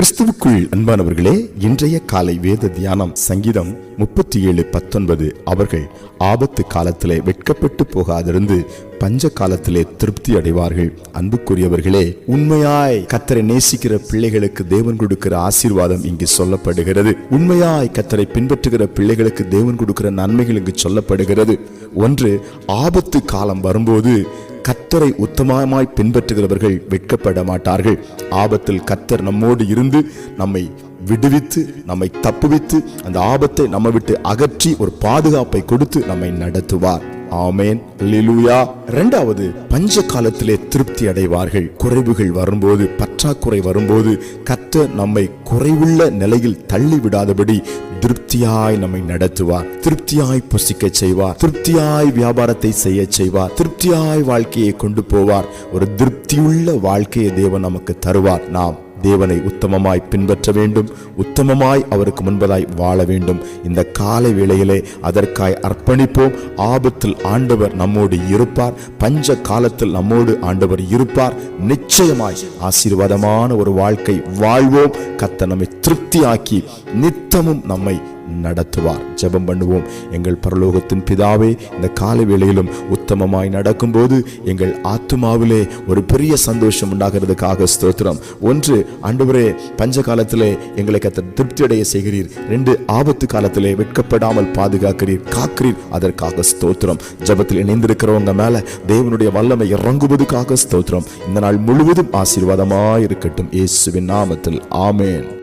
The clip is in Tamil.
கிறிஸ்துவுக்குள் அன்பானவர்களே இன்றைய காலை வேத தியானம் சங்கீதம் முப்பத்தி ஏழு பத்தொன்பது. அவர்கள் ஆபத்து காலத்திலே வெட்கப்பட்டு போகாதிருந்து பஞ்ச காலத்திலே திருப்தி அடைவார்கள். அன்புக்குரியவர்களே உண்மையாய் கத்தரை நேசிக்கிற பிள்ளைகளுக்கு தேவன் கொடுக்கிற ஆசீர்வாதம் இங்கு சொல்லப்படுகிறது. உண்மையாய் கத்தரை பின்பற்றுகிற பிள்ளைகளுக்கு தேவன் கொடுக்கிற நன்மைகள் இங்கு சொல்லப்படுகிறது. ஒன்று ஆபத்து காலம் வரும்போது கத்தரை உத்தமமாய் பின்பற்றுகிறவர்கள் வெட்கப்பட மாட்டார்கள். ஆபத்தில் கத்தர் நம்மோடு இருந்து நம்மை விடுவித்து நம்மை தப்புவித்து அந்த ஆபத்தை நம்ம விட்டு அகற்றி ஒரு பாதுகாப்பை கொடுத்து நம்மை நடத்துவார். ஆமேன். லிலுயா இரண்டாவது பஞ்ச காலத்திலே திருப்தி அடைவார்கள் குறைவுகள் வரும்போது பற்றாக்குறை வரும்போது கத்த நம்மை குறைவுள்ள நிலையில் தள்ளிவிடாதபடி திருப்தியாய் நம்மை நடத்துவார். திருப்தியாய் புசிக்க செய்வார். திருப்தியாய் வியாபாரத்தை செய்ய செய்வார். திருப்தியாய் வாழ்க்கையை கொண்டு போவார். ஒரு திருப்தியுள்ள வாழ்க்கையை தேவன் நமக்கு தருவார். நாம் தேவனை உத்தமமாய் பின்பற்ற வேண்டும் உத்தமமாய் அவருக்கு முன்பதாய் வாழ வேண்டும். இந்த காலை வேளையிலே அதற்காய் அர்ப்பணிப்போம். ஆபத்தில் ஆண்டவர் நம்மோடு இருப்பார். பஞ்ச காலத்தில் நம்மோடு ஆண்டவர் இருப்பார். நிச்சயமாய் ஆசீர்வாதமான ஒரு வாழ்க்கை வாழ்வோம். கத்த நம்மை திருப்தியாக்கி நித்தமும் நம்மை நடத்துவார். ஜெபம் பண்ணுவோம். எங்கள் பரலோகத்தின் பிதாவே இந்த காலை வேளையிலும் உத்தமமாய் நடக்கும்போது எங்கள் ஆத்மாவிலே ஒரு பெரிய சந்தோஷம் உண்டாகிறதுக்காக ஸ்தோத்திரம். ஒன்று ஆண்டவரே பஞ்ச காலத்திலே எங்களை கத்த திருப்தி அடைய செய்கிறீர். ரெண்டு ஆபத்து காலத்திலே வெட்கப்படாமல் பாதுகாக்கிறீர். காக்கிறீர். அதற்காக ஸ்தோத்திரம். ஜபத்தில் இணைந்திருக்கிறவங்க மேல தேவனுடைய வல்லமை இறங்குவதுக்காக ஸ்தோத்திரம். இந்த நாள் முழுவதும் ஆசீர்வாதமாய் இருக்கட்டும் இயேசுவின் நாமத்தில். ஆமேன்.